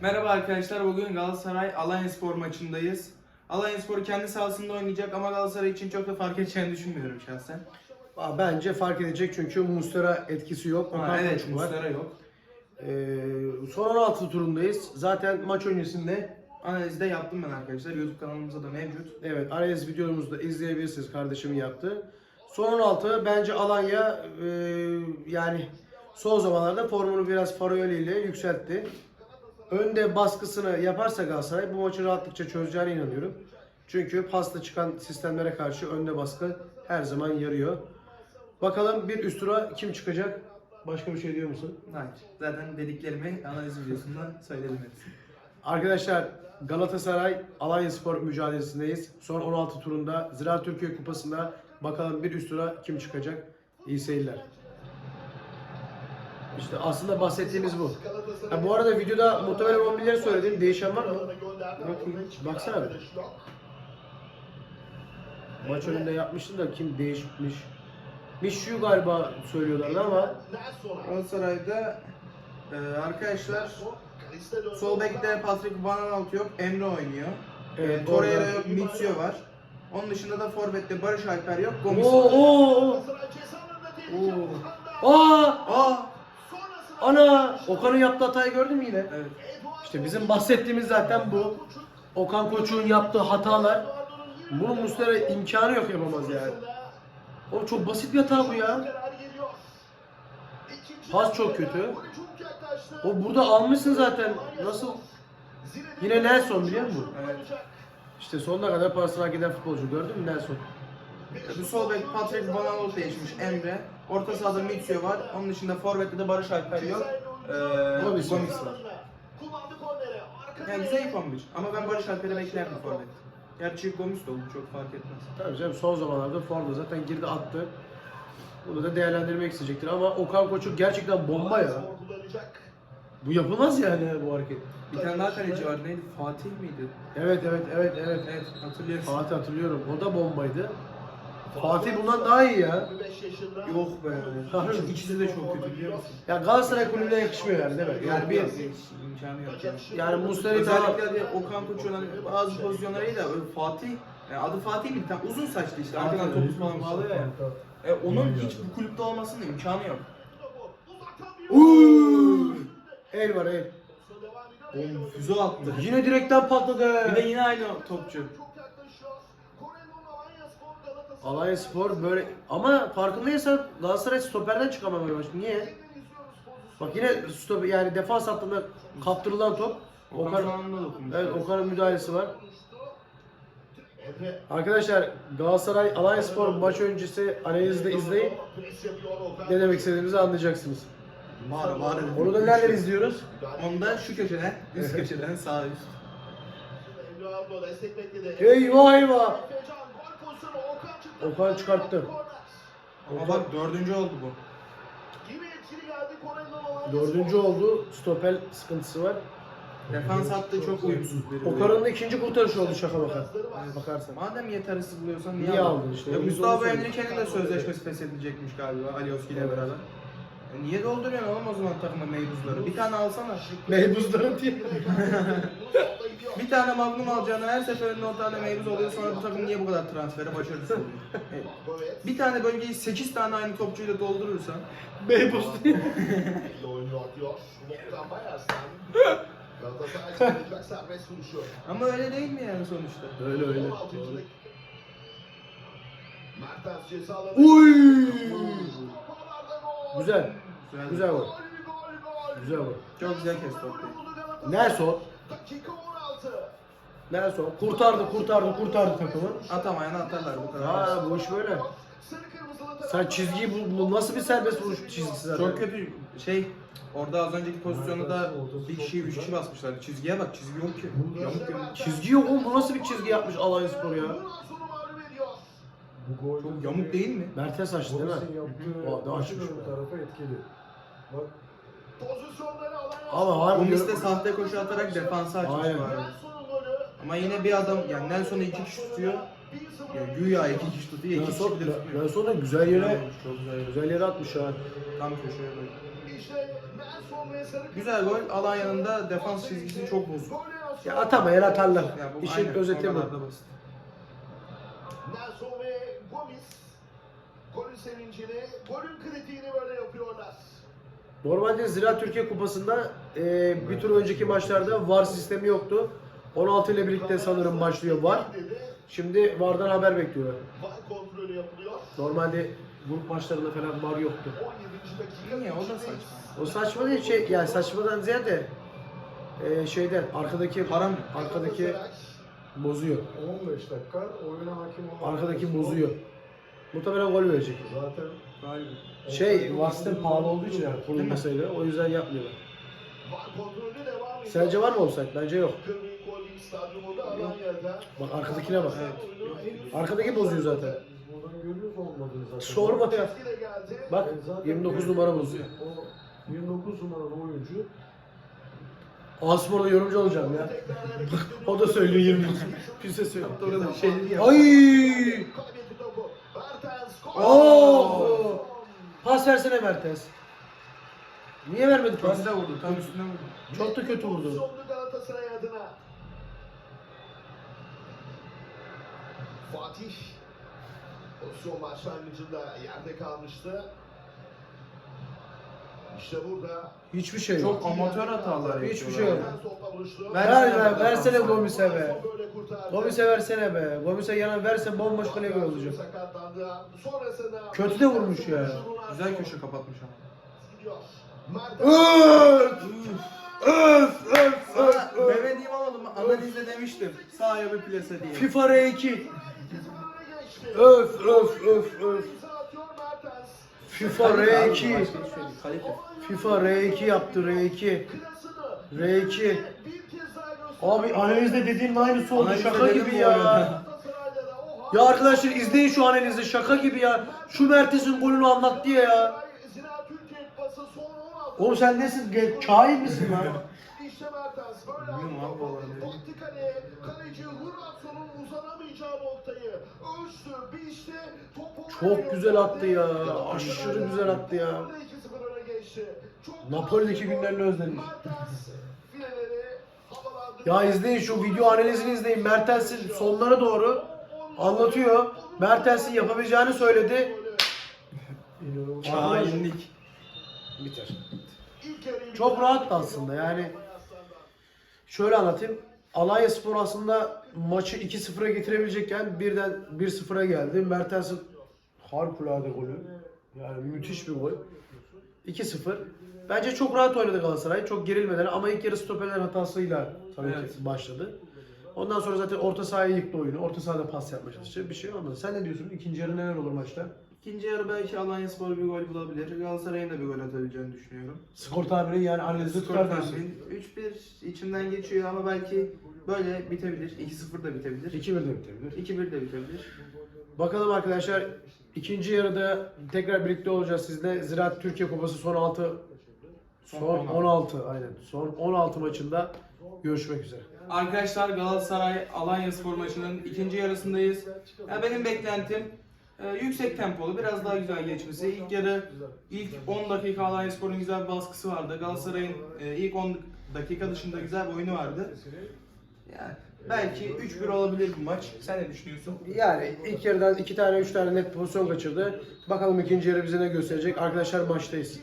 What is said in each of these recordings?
Merhaba arkadaşlar. Bugün Galatasaray Alanyaspor maçındayız. Alanyaspor kendi sahasında oynayacak ama Galatasaray için çok da fark edeceğini düşünmüyorum şahsen. Aa, Bence fark edecek çünkü Mustera etkisi yok. Ha, Okan evet, var. Muslera yok. Ee, son 16 turundayız. Zaten maç öncesinde Analizde yaptım ben arkadaşlar. YouTube kanalımızda da mevcut. evet analiz videomuzu da izleyebilirsiniz kardeşimin yaptığı. Son 16 bence Alanya e, yani son zamanlarda formunu biraz Farayoli ile yükseltti. Önde baskısını yaparsa Galatasaray bu maçı rahatlıkça çözeceğine inanıyorum. Çünkü pasta çıkan sistemlere karşı önde baskı her zaman yarıyor. Bakalım bir üst tura kim çıkacak? Başka bir şey diyor musun? Hayır. Zaten dediklerimi analiz videosunda söyledim hepsini. Arkadaşlar Galatasaray Alanyaspor mücadelesindeyiz. Son 16 turunda Ziraat Türkiye Kupası'nda bakalım bir üst tura kim çıkacak? İyi seyirler. İşte aslında bahsettiğimiz bu. Ha, bu arada videoda muhtemelen 11'leri söyledim. Değişen var mı? Bakayım. Baksana bir. Maç önünde yapmıştım da kim değişmiş? Mişu galiba söylüyorlardı ama Galatasaray'da e, arkadaşlar sol bekte Patrick Van Aanholt yok. Emre oynuyor. Evet, e, Torreira yok. Mitsio var. Onun dışında da forvette Barış Alper yok. Gomis Oo, var. oo, oo. Aa! Aa! Ana! Okan'ın yaptığı hatayı gördün mü yine? Evet. İşte bizim bahsettiğimiz zaten bu. Okan Koçuk'un yaptığı hatalar. Bunun Muslera imkanı yok yapamaz yani. O çok basit bir hata bu ya. Pas çok kötü. O burada almışsın zaten. Nasıl? Yine Nelson biliyor musun? Evet. İşte sonuna kadar parasını hak eden futbolcu gördün mü Nelson? Bu sol bek Patrick Van Aanholt değişmiş Emre. Orta sahada Mitsio var. Onun dışında forvette de Barış Alper yok. Ee, Gomis var. Yani ilk 11. Ama ben Barış Alper'i beklerdim forvet. Gerçi Gomis de oldu çok fark etmez. Tabii canım son zamanlarda formda zaten girdi attı. Bunu da değerlendirmek isteyecektir ama Okan Koçuk gerçekten bomba ya. Bu yapılmaz yani bu hareket. Bir tane daha kaleci var neydi? Fatih miydi? Evet evet evet evet. Evet hatırlıyorsun. Fatih hatırlıyorum. O da bombaydı. Fatih bundan daha iyi ya. Yok be. İkisi, ikisi de çok kötü biliyor musun? Ya Galatasaray kulübüne yakışmıyor yani değil mi? Yani bir imkanı yok. Yani. Muslera'yı tamam. Özellikle de Okan Koç'un hani bazı pozisyonları iyi de öyle Fatih, yani adı Fatih mi? Tam uzun saçlı işte arkadan topuz falan bağlıyor ya. E, onun hiç bu kulüpte olmasının imkanı yok. Uuu! El var el. Oğlum füze attı. Yine direkten patladı. Bir de yine aynı topçu. Alanya Spor böyle ama farkındaysan Galatasaray stoperden çıkamamaya başladı. Niye? Bak yine stop yani defans hattında kaptırılan top. Okan evet Okan'ın müdahalesi var. Arkadaşlar Galatasaray Alanya Spor maç öncesi analizde izleyin. Ne demek istediğimizi anlayacaksınız. Bağır bağır. Onu da nereden izliyoruz? Onu da şu köşeden, üst köşeden sağ üst. Eyvah eyvah. Okan çıkarttı. Ama bak dördüncü oldu bu. Dördüncü oldu. Stoper sıkıntısı var. Defans hattı çok uyumsuz biri. Okan'ın da ikinci kurtarışı oldu şaka baka. Bakarsan. Madem yetersiz buluyorsan niye, Niye aldın? aldın işte? Ya Biz Mustafa onu söyledik. Emre'nin de sözleşmesi feshedilecekmiş galiba Alioski ile beraber. E niye dolduruyorsun oğlum o zaman takıma meybuzları? Bir tane alsana. Meybuzların diye. Bir tane magnum alacağına her seferinde o tane meybuz oluyor sonra bu takım niye bu kadar transfere başarısız oluyor? E, bir tane bölgeyi 8 tane aynı topçuyla doldurursan Meybuz diye. ama öyle değil mi yani sonuçta? Öyle öyle. Uy! Güzel. Güzel. Güzel gol. Güzel gol. Çok güzel kes topu. Nelson. 16. Nelson. Kurtardı kurtardı kurtardı takımı. Atamayan atarlar bu kadar. Ha bu iş böyle. Sarı kırmızılı Sen çizgiyi bu, bu nasıl bir serbest vuruş çizgisi zaten? Çok kötü şey orada az önceki pozisyonda da bir kişi üç kişi basmışlar. Çizgiye bak çizgi yok ki. Yamuk yamuk. Çizgi yok oğlum bu nasıl bir çizgi yapmış Alanya Spor ya? Sonra. Bu Çok yamuk değil mi? Mertens açtı değil mi? O da açmış be. tarafa etkili. Bak Pozisyonları Alanya Ama harbi Gomis de sahte koşu atarak defansı açmış Aynen. bari. Ama yine bir adam yani Nelson'u iki kişi tutuyor. 1-0 Ya güya iki kişi tutuyor, iki kişi Nelson, bile tutmuyor. Nelson da güzel yere Çok güzel. güzel yere atmış ha. Tam köşeye böyle. Nelson Güzel gol. Alanya'nın da defans çizgisi çok bozuk. Ya atamayan atarlar. Ya bu İşin aynen, özeti bu. basit. Nelson ve Gomis golün sevincini, golün kritiğini böyle yapıyorlar. Normalde Ziraat Türkiye Kupası'nda e, bir tur önceki maçlarda VAR sistemi yoktu. 16 ile birlikte sanırım başlıyor VAR. Şimdi VAR'dan haber bekliyorlar. VAR kontrolü yapılıyor. Normalde grup maçlarında falan VAR yoktu. 17. dakika. Niye? O da saçma. O saçma değil şey yani saçmadan ziyade e, şeyden arkadaki Haram. arkadaki bozuyor. 15 dakika oyuna hakim olan Arkadaki bozuyor. Muhtemelen gol verecek. Zaten Galiba. Şey VAR sistem pahalı olduğu için yani kurulmasaydı o yüzden yapmıyorlar. VAR kontrolü devam ediyor. Sence var mı offside? Bence yok. Bak arkadakine bak. Evet. Arkadaki bozuyor zaten. buradan görüyoruz olmadığını zaten. Sorma ya. Bak Yani zaten 29 numara bozuyor. O 29 numaralı oyuncu Aspor'da yorumcu olacağım ya. O da söylüyor 29. Kimse söylüyor. Şey. Ay! Oo! Pas versene Mertens. Niye vermedi pas? Da vurdu. Tam üstüne vurdu. Çok da kötü vurdu. Fatih pozisyon başlangıcında yerde kalmıştı. İşte burada Hiçbir şey yok. Çok amatör hatalar Hiçbir şey yok. Ver- Ver ver versene Gomis'e be. Gomis'e versene be. Gomis'e yana verse bomboş kale gol olacak. Kötü de vurmuş ya. Güzel köşe kapatmış ama. Gidiyor. Öf! Öf! Öf! Sana Öf! Öf! Mehmet İmamoğlu analizde demiştim. Sahaya bir plase diye. FIFA R2. Öf öf öf öf. FIFA R2. Kalite. FIFA R2 yaptı R2. R2. Abi analizde dediğin aynısı oldu Analizde şaka dedim gibi bu ya. arada. Ya arkadaşlar izleyin şu analizi şaka gibi ya. Şu Mertens'in golünü anlattı ya. Oğlum sen nesin? Ge- Kain misin lan? Bilmiyorum abi vallahi. Kaleci Hurratson'un uzanamayacağı noktayı Çok güzel attı ya. Aşırı güzel attı ya. 2-0 öne geçti. Çok Napoli'deki günlerini özlemiş. Ya izleyin şu video analizini izleyin. Mertens'in sonlara doğru anlatıyor. Mertens'in yapabileceğini söyledi. Hainlik. Biter. Çok rahat aslında yani. Şöyle anlatayım. Alanya Spor aslında maçı 2-0'a getirebilecekken birden 1-0'a geldi. Mertens'in harikulade golü. Yani müthiş bir gol. 2-0. Bence çok rahat oynadı Galatasaray. Çok gerilmeden ama ilk yarı stoperler hatasıyla tabii Evet. ki başladı. Ondan sonra zaten orta sahaya yıktı oyunu. Orta sahada pas yapmaya çalıştı. Bir şey olmadı. Sen ne diyorsun? İkinci yarı neler olur maçta? İkinci yarı belki Alanya Spor bir gol bulabilir. Galatasaray'ın da bir gol atabileceğini düşünüyorum. Skor tahmini yani analizi Skor tutar diyorsun. tahmin 3-1 içimden geçiyor ama belki böyle bitebilir. 2-0 da bitebilir. 2-1 de bitebilir. 2-1 de bitebilir. Bakalım arkadaşlar ikinci yarıda tekrar birlikte olacağız sizle. Ziraat Türkiye Kupası son 6 son Son 16. 16 aynen. Son 16 maçında görüşmek üzere. Arkadaşlar Galatasaray Alanya Spor maçının ikinci yarısındayız. Ya benim beklentim e, yüksek tempolu, biraz daha güzel geçmesi. İlk yarı ilk 10 dakika Alanya Spor'un güzel baskısı vardı. Galatasaray'ın e, ilk 10 dakika dışında güzel bir oyunu vardı. Yani belki 3-1 olabilir bu maç. Sen ne düşünüyorsun? Yani ilk yarıdan 2 tane 3 tane net pozisyon kaçırdı. Bakalım ikinci yarı bize ne gösterecek. Arkadaşlar maçtayız.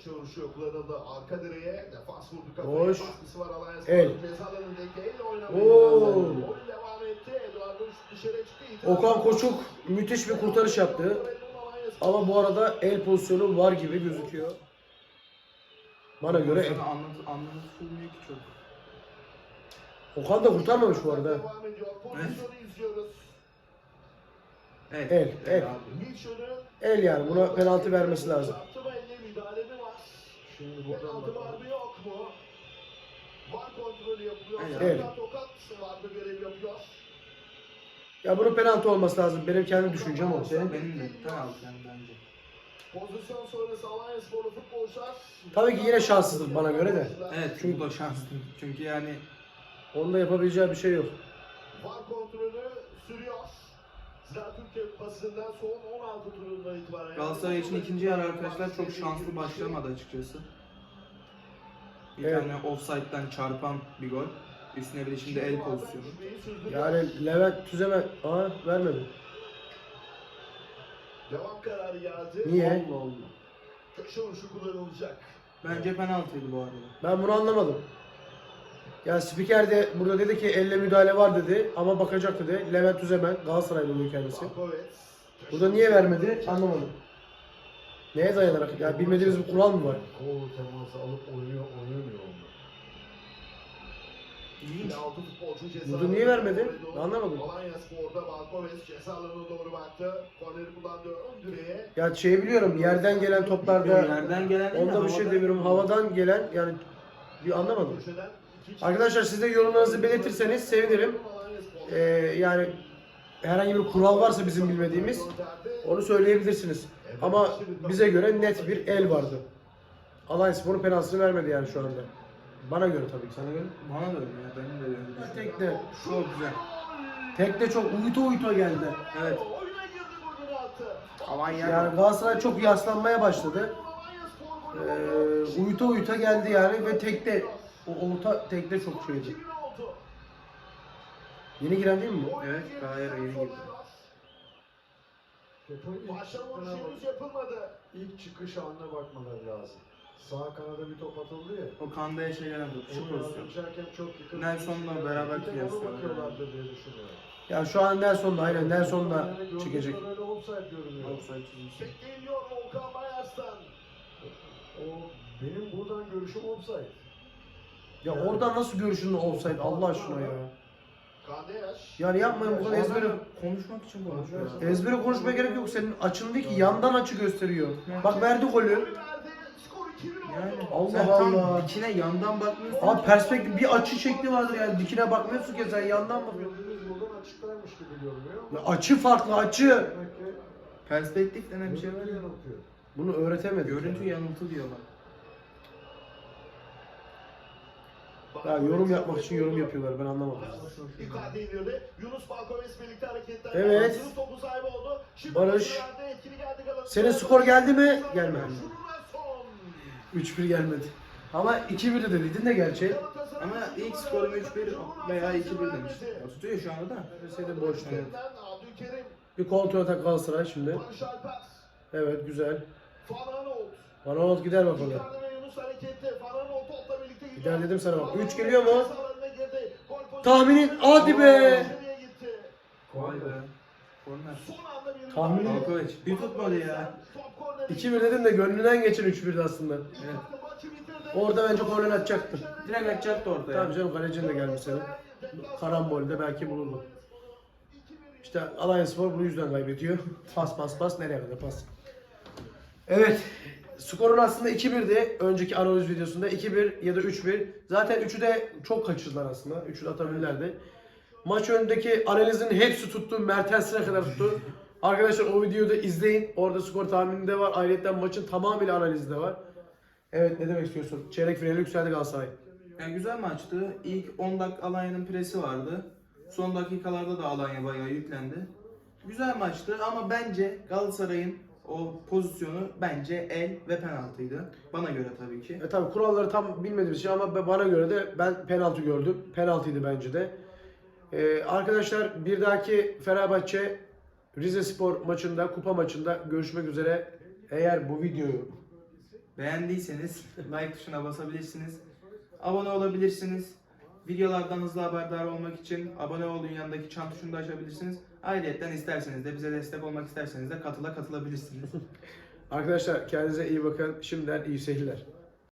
Maç çalışıyor kullanıldı. Arka direğe defans vurdu kafaya. Boş. Baskısı var Alanya El. Spor'un ceza alanındaki elle başladı. Oyun devam etti. Eduardo dışarı çıktı. İtiraz Okan. Koçuk müthiş bir kurtarış yaptı. Ama bu arada el pozisyonu var gibi gözüküyor. Bana göre el. Anlat, anlatılmıyor ki çok. Okan da kurtarmamış bu arada. Devam ediyor. Pozisyonu izliyoruz. Evet. El, el. El yani buna penaltı vermesi lazım. Şimdi buradan Penaltı var bakalım. mı yok mu? Var kontrolü yapılıyor. Evet. Evet. Tokat var mı görev yapıyor. Ya bunun penaltı olması lazım. Benim kendi düşüncem o. Senin? Benim de penaltı yani bence. Pozisyon sonrası Alanya Sporlu futbolcular. Tabii ki yine şanssızdır bana göre de. Evet çünkü bu da şanslı. Çünkü yani Onda yapabileceği bir şey yok. Var kontrolü sürüyor. Zira Türkiye Kupası'ndan son 16 turundan itibaren. Galatasaray için ikinci yarı arkadaşlar çok şanslı başlamadı açıkçası. Bir Evet. tane offside'den çarpan bir gol. Üstüne bir de şimdi el pozisyonu. Yani Levent Tüzemen Aa vermedi. Devam kararı geldi. Niye? Allah Allah. Köşe vuruşu kullanılacak. Bence penaltıydı bu arada. Ben bunu anlamadım. Yani spiker de burada dedi ki elle müdahale var dedi ama bakacak dedi. Levent Tüzemen Galatasaraylı oluyor kendisi. Burada niye vermedi anlamadım. Neye dayanarak? Ya bilmediğimiz bir kural mı var? Kol teması alıp oynuyor, oynamıyor. Burada niye vermedi? Anlamadım. Alanya Spor'da Markovic ceza alanına doğru baktı. Korneri kullandı. Ön direğe. Ya şey biliyorum yerden gelen toplarda Yerden gelen onda bir şey demiyorum. Havadan gelen yani bir anlamadım. Köşeden Arkadaşlar siz de yorumlarınızı belirtirseniz sevinirim. Alanya. Ee, yani herhangi bir kural varsa bizim bilmediğimiz onu söyleyebilirsiniz. Ama bize göre net bir el vardı. Alanyaspor'un penaltısını vermedi yani şu anda. Bana göre tabii ki sana göre. Bana da öyle ya. Benim de öyle. Tekne. Çok güzel. Tekne çok uyuta uyuta geldi. Evet. Alanya. Yani Galatasaray çok yaslanmaya başladı. Alanya Ee, uyuta uyuta geldi yani ve tekte o orta tekte çok şeydi. 2000 oldu. Yeni giren değil mi bu? Evet, Gayet yeni girdi. Başlama henüz yapılmadı. İlk çıkış anına bakmaları lazım. Sağ kanada bir top atıldı ya. O Kanda'ya şey gelen top. Şu pozisyon. Nelson'la beraber bakıyorlardır diye düşünüyorum. Ya şu an Nelson'la aynen Nelson'la Yani gördüğüm çıkacak. offside görünüyor. Offside çizgisi. Bekleniyor Volkan Bayarslan. O benim buradan görüşüm offside. Ya orada nasıl görüşün olsaydı Allah aşkına ya. Yani yapmayın bu kadar ezbere. Konuşmak için konuşuyor. Ezbere konuşmaya gerek yok. Senin açın değil ki yandan açı gösteriyor. Bak verdi golü. Golü verdi. Skor 2000 oldu. Yani Allah sen tam Allah. dikine yandan bakmıyorsun. Abi perspektif bir açı şekli vardır yani dikine bakmıyorsun ki sen yandan bakıyorsun. Gibi görünüyor. Ya açı farklı açı. Demek ki Perspektif denen bir şey var ya. yanıltıyor. Bunu öğretemedik. Görüntü yanıltı diyorlar. Ya yorum yapmak için yorum yapıyorlar ben anlamadım. İndirdi. Yunus Balkovic birlikte hareketler. Evet. Yunus topu sahibi oldu. Şimdi Barış. pası verdi, etkili geldi Galatasaray. Senin skor geldi mi? Gelmedi. Şuruna son. 3-1 gelmedi. Ama 2-1 de dediydin de gerçi. Ama ilk skorum verdi. 3-1 Şuruna veya 2-1 son demiş. verdi. Ya tutuyor şu anda da. Senin boş değil. Üzerinden Abdülkerim. Bir kontrol atak Galatasaray şimdi. Barış Alper. Evet güzel. Fananolt. Ronald gider bakalım. Icardi ve Yunus hareketli. Fananolt Gider dedim sana bak. Fananolt Üç geliyor mu? pozisyonu. Tahminin hadi be. Vay be. Korner. Bir Tahminin- Malkovic bir tutmadı ya. Top korneri. 2-1 dedim de gönlünden geçen 3-1'di aslında. Evet. Orada bence korner atacaktı. Direkt atacaktı ortaya. Tabii canım kalecinin de gelmiş senin. Karambolde belki bulurdu. İşte Alanya Spor bu yüzden kaybediyor. Pas pas pas nereye kadar pas. Evet. Skorun aslında 2-1'di. Önceki analiz videosunda 2-1 ya da 3-1. Zaten 3'ü de çok kaçırdılar aslında. 3'ü de atabilirlerdi. Maç önündeki analizin hepsi tuttu. Mertens'ine kadar tuttu. Arkadaşlar o videoyu da izleyin. Orada skor tahmini de var. Ayrıca maçın tamamıyla analizi de var. Evet ne demek istiyorsun? Çeyrek finale yükseldi Galatasaray. Yani güzel maçtı. İlk 10 dakika Alanya'nın presi vardı. Son dakikalarda da Alanya bayağı yüklendi. Güzel maçtı ama bence Galatasaray'ın o pozisyonu bence el ve penaltıydı. Bana göre tabii ki. E tabi kuralları tam bilmediğimiz için ama bana göre de ben penaltı gördüm. Penaltıydı bence de. E, arkadaşlar bir dahaki Fenerbahçe Rize Spor maçında, kupa maçında görüşmek üzere. Eğer bu videoyu Beğendiyseniz like tuşuna basabilirsiniz. Abone olabilirsiniz. Videolardan hızlı haberdar olmak için abone olun yanındaki çan tuşunu da açabilirsiniz. Ayrıca isterseniz de bize destek olmak isterseniz de katıla katılabilirsiniz. arkadaşlar kendinize iyi bakın. Şimdiden iyi seyirler.